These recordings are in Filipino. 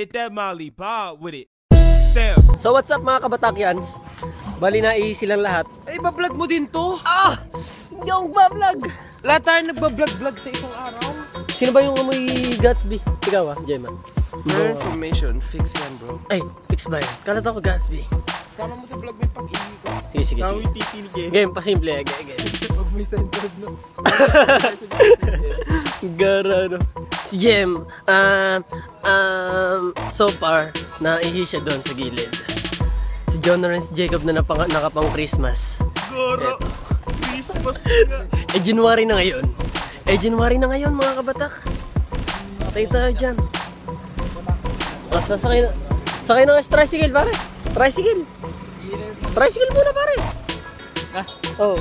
Hit that Molly Bob with it. Step. So what's up mga kabatakyans? Bali na silang lahat. Eh, bablog mo din to. Ah! Hindi akong bablog! Lahat tayo nagbablog-vlog sa isang araw. Sino ba yung amoy Gatsby? Ikaw ah, Gemma. For information, fix yan, bro. Ay, fix ba yan? Kalat ako Gatsby. Sama mo sa vlog yung pag-iwi ko. Sige, sige, sige. titinig eh. Game, pasimple. Game, game. Huwag mo censored no. Gara, no? Si Jem, um, um, so far, naihi siya doon sa gilid. Si John Lawrence Jacob na napang, nakapang Christmas. Goro. Christmas nga. Eh, January na ngayon. Eh, January na ngayon, mga kabatak. Patay tayo dyan. Oh, sasakay na. Sakay na nga sa tricycle, pare. Tricycle. Tricycle muna, pare. Ah? Oh.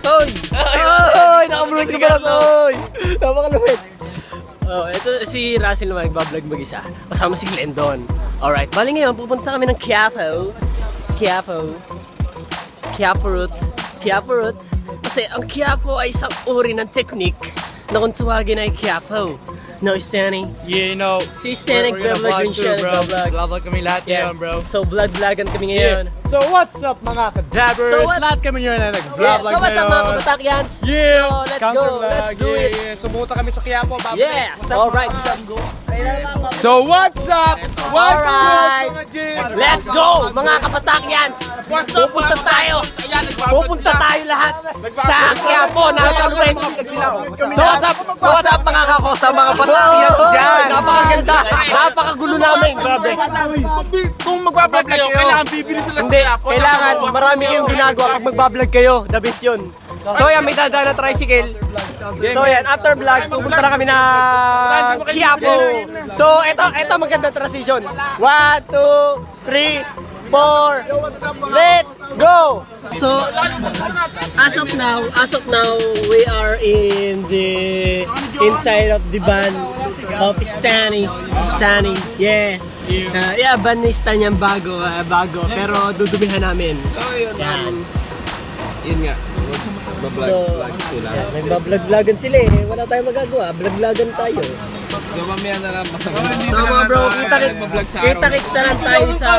Oy! Oy! Nakabrus ka pala, oy! Napakalupit. Oh, ito si Russell naman nagbablog mag-isa. Kasama si Glendon. Alright, bali ngayon, pupunta kami ng Quiapo. Quiapo. Quiapo route. Quiapo route. Kasi ang Quiapo ay isang uri ng technique na kung tawagin ay Quiapo. No, Stanny. Yeah, you know. Si gonna nagbablog vlog rin siya. too, bro. Nagbablog. Vlog kami lahat Yes. ngayon, bro. So, blood vlog-vlogan kami ngayon. So what's up mga kadabbers? So what's- lahat kami yun na Yeah, nag-vlog so what's up mga kabatakyans? Yeah! So, let's Counter go. vlog. Let's do yeah, it. Yeah, Sumunta kami sa Quiapo, babalik. Yeah! Alright. mga- So what's up? What's Alright. up? Let's go, mga kapatakyans! Pupunta tayo! Pupunta tayo lahat sa Quiapo, nasa Luweng. So what's up? So what's up mga Kakosa mga patakyas Oh, dyan! Napakaganda! Napakagulo namin! Grabe! Kung magbablog kayo, kailangan bibili sila Hindi, kailangan marami kayong ginagawa pag magbablog kayo. The best yun. So yan, may dadaan na tricycle. So yan, after vlog, pupunta na kami na Quiapo. So ito, ito maganda transition. One, two, three, four. Let's go! So, as of now, as of now, we are in the inside of the van of Stani. Stani, yeah. Uh, yeah, van ni Stan yan bago, ah, bago. Pero dudumihan namin. Yan. Yun nga. So, yan, nagbablog-vlogan sila eh. Wala tayong magagawa. Vlog-vlogan tayo. So mamaya na lang. So mga bro, kita-kits kita-kits na lang tayo sa...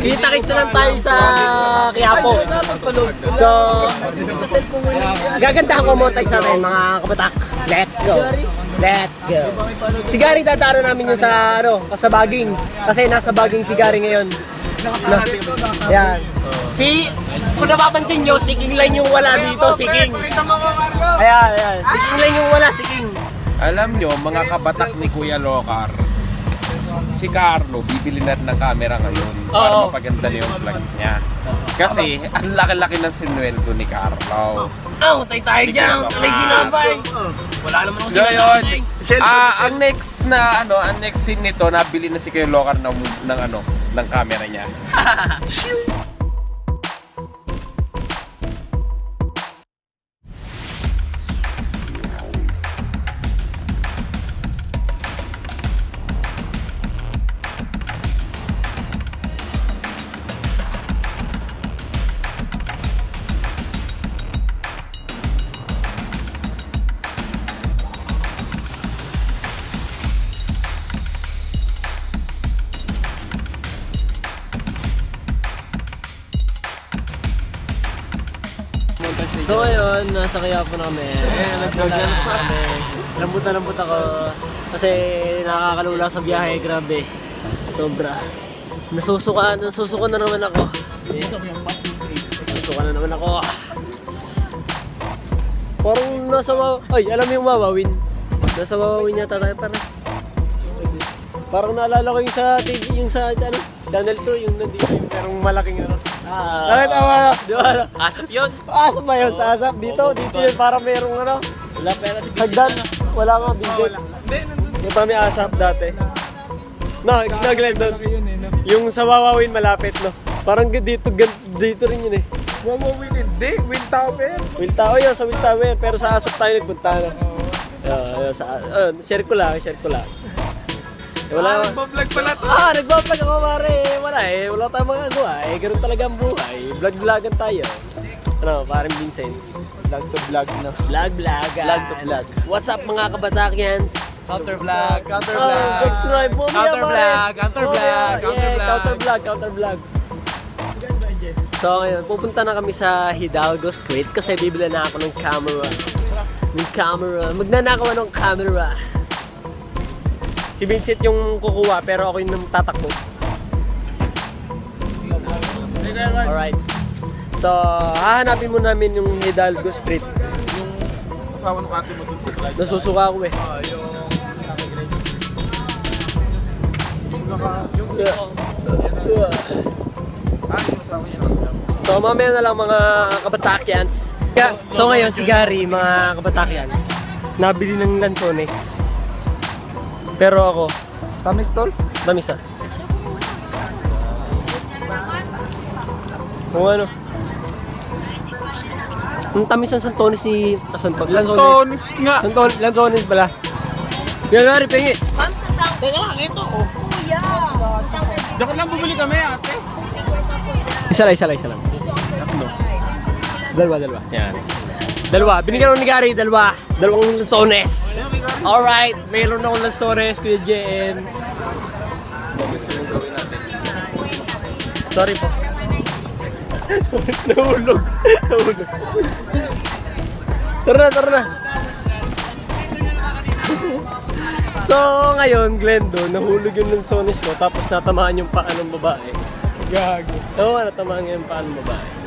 Kita-kits na lang tayo sa Quiapo. So, gagandahan ko montage sa atin mga kabatak. Let's go. Let's go. Si Gary dadaro namin yung sa ano, sa Baging. Kasi nasa Baging si Gary ngayon. No? Yan. Si, kung napapansin nyo, si King lang yung wala dito, si King. Ayan, ayan. Si King lang yung wala, si King. Alam nyo, mga kabatak ni Kuya Lokar, si Carlo, bibili na rin ng camera ngayon para Oo. mapaganda na yung vlog niya. Kasi, ang laki-laki ng sinuweldo ni Carlo. Ah, utay tayo dyan. Talay sinabay. Wala naman ako So yun, sinabay. ah, ang next na ano, ang next scene nito, nabili na si Kuya Lokar ng, ng ano, ng camera niya. So ayun, nasa kaya po na kami. Eh, nag-vlog na kami. Lambot na lambot ako. Kasi nakakalula sa biyahe, grabe. Sobra. Nasusuka, nasusuka na naman ako. Nasusuka na naman ako. Parang nasa. Ay, alam mo yung wawawin? Nasa wawawin yata tayo parang. Parang naalala ko yung sa TV, yung sa ano, Channel 2, yung nandito yung merong malaking ano. Ah, Bakit awa? Di ba? Asap yun. Asap ba yun? Sa asap? Dito? Dito yun para merong ano? Wala pera si Hagdan? Wala nga, Vincent. Yung pa may asap dati. No, nagland doon. Yung sa Wawawin malapit, no? Parang dito, gan- dito rin yun eh. Wawawin hindi, Win Tower. Will Tower yun, sa Will Tower. Pero sa asap tayo nagpunta, no? Yeah, sa, uh, share ko lang, share ko lang. Eh, wala. Nagbablog pala to. Ah, nagbablog ako pare. Wala eh. Wala tayong magagawa eh. Ganun talaga ang buhay. Vlog-vlogan tayo. Ano, parang Vincent. Vlog to vlog na. Vlog-vlogan. Vlog to vlog. What's up mga kabatakyans? Counter vlog, counter Oh, subscribe po Counter pare. vlog, counter Oh, vlog, counter yeah, vlog. counter vlog, counter vlog. So ngayon, pupunta na kami sa Hidalgo Street kasi bibili na ako ng camera. Ng camera. Magnanakaw ng camera. Si Vincent yung kukuha pero ako yung tatakbo. Alright. So, hahanapin mo namin yung Hidalgo Street. Asawa ng ate mo dun sa class. Nasusuka ako eh. So, mamaya na lang mga kabatakyans. So ngayon si Gary, mga kabatakyans, nabili ng lansones. Pero ako, Tamis tol? tamis ah. Kung ano. Ang tamis ng santones ni... Asan pa? Lansones. Tonis nga! Santon, lansones pala. Yan Gary, pengi. Diyan lang bumili kami ate. Isa lang, isa lang, isa lang. Dalawa, dalawa. Yan. Dalawa. Binigyan ako ni Gary, dalawa. Dalawang lansones. Alright, mayroon akong lansones, Kuya JM. Sorry po. Nahulog. Nahulog. Tara na, tara na. So, ngayon, Glendo, nahulog yung lansones ko, tapos natamaan yung paa ng babae. Gago. Oo, natamaan yung paa ng babae.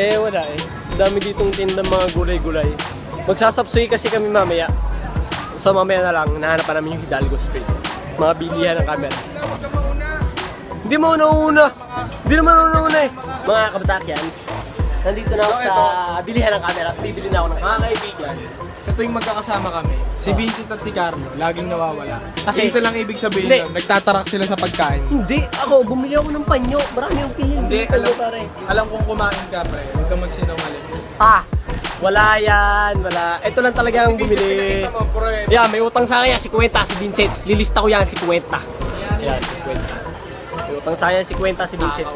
Eh, wala eh. Dami ditong tindang mga gulay-gulay. Magsasapsuy kasi kami mamaya. So, mamaya na lang, nahanapan namin yung Hidalgo Street. Mga bilihan ng camera. Hindi mo una-una. Hindi naman una-una eh. Mga kabatakyans, nandito na ako sa bilihan ng camera. Bibili na ako ng mga kaibigan. Sa tuwing magkakasama kami, si Vincent at si Carlo, laging nawawala. Kasi- isa lang ibig sabihin Hindi. nun, nagtatarak sila sa pagkain. Hindi, ako, bumili ako ng panyo. Marami yung pili. Hindi, alam, pare. alam kong kumain ka, pre. Huwag kang magsinungaling. Ah, wala yan, wala. Ito lang talaga ang bumili. Yeah, may utang sa akin yan, si Kwenta, si Vincent. Lilista ko yan, si Kwenta. Yan, si Kwenta. May utang sa akin, si Kwenta, si Vincent.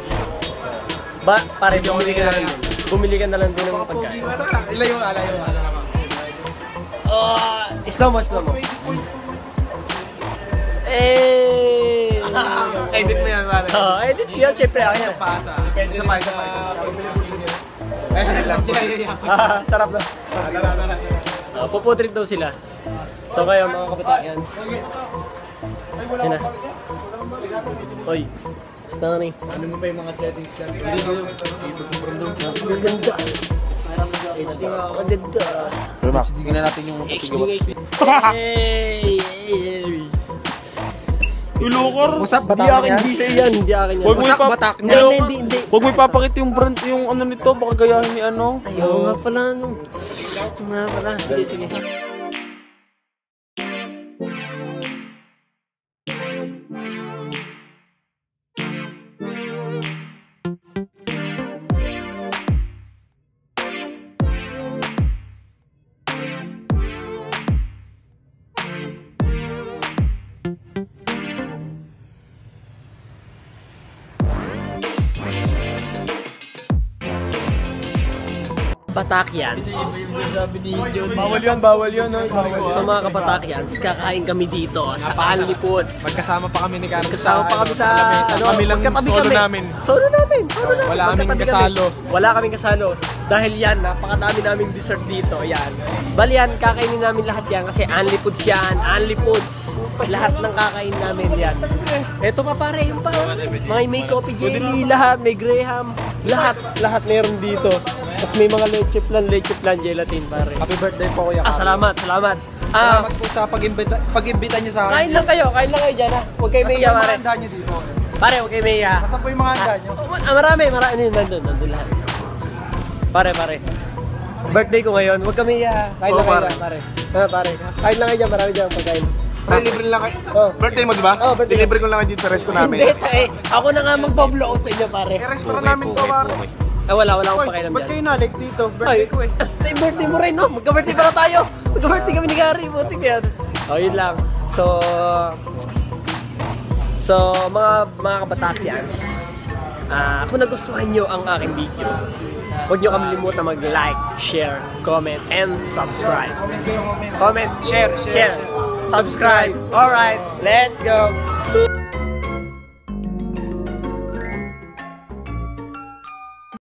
Ba, pare, bumili ka na lang din. Bumili ka na lang din ng pagkain. Sila yung ala yung ano naman. Oh, slow mo, slow mo. Eh. Edit mo yan, pare. Oh, edit ko yan, syempre ako yan. Pasa. Depende sa. Ayun lang, ginaya. Ah, sarap na. Uh, puputrip daw sila. So kayo mga kabatakans. Yan na. Oy. Na ni. Ano mo pa yung mga settings dyan? Ang ganda. Ang ganda. Tingnan natin yung HD HD. Hey! hey. Ilokor! Usap, Hindi akin dito yan. Hindi akin yan. Wasak ipap- batak niya. hindi, hindi, hindi. Huwag mo ipapakita yung brand, yung ano nito, baka gayahin ni ano. Ayaw nga pala, ano. Ayaw nga pala. Sige, sige. Batakyans. Bawal yan, bawal yan. No? Sa mga kabatakyans, kakain kami dito sa Foods. Magkasama pa kami ni Carlo Kasama pa kami sa ano, Kami lang magkatabi solo kami. namin. Solo namin. Solo namin. Wala kaming kasalo. Kami. Wala kaming kasalo. Dahil yan, napakadami naming dessert dito. Yan. Bali yan, kakainin namin lahat yan kasi Anli Foods yan. Anli Foods. Lahat ng kakain namin yan. Ito pa pare, yung pa. May, may coffee jelly, lahat. May graham. Lahat. Lahat meron dito. Tapos may mga leche plan, leche plan, gelatin pare. Happy birthday po kuya Ah, salamat, salamat. Ah, Salamat po sa pag-imbita, pag-imbita niyo sa akin. kain lang kayo, kain lang kayo dyan ha. Huwag kayo Nasaan may iya, po yung mga pare. handa niyo dito? Pare, huwag kayo may iya. Nasaan po yung mga handa niyo? Ah, marami, marami. Nandun, nandun lahat. Pare, pare. Birthday ko ngayon, huwag kami iya. Kain lang kayo pare. Ah, pare. Kain lang kayo dyan, marami dyan pagkain. Pre, libre lang kayo. Oh. Birthday mo, di ba? Oh, birthday. Dilibre ko lang kayo dito sa resto namin. Hindi, eh. Ako na nga magbablo out sa inyo, pare. Eh, restaurant namin to, pare. Ah, wala, wala akong pakialam ba't dyan. kayo nalig dito? Ay, Birthday ko eh. Ay, birthday mo rin, no? Magka-birthday pala tayo. Magka-birthday kami ni Gary. Buti yan. Oh, yun lang. So, so mga mga kabatakyans, ah kung nagustuhan nyo ang aking video, huwag nyo kalimutan mag-like, share, comment, and subscribe. Comment, share, share. subscribe. Alright, let's go.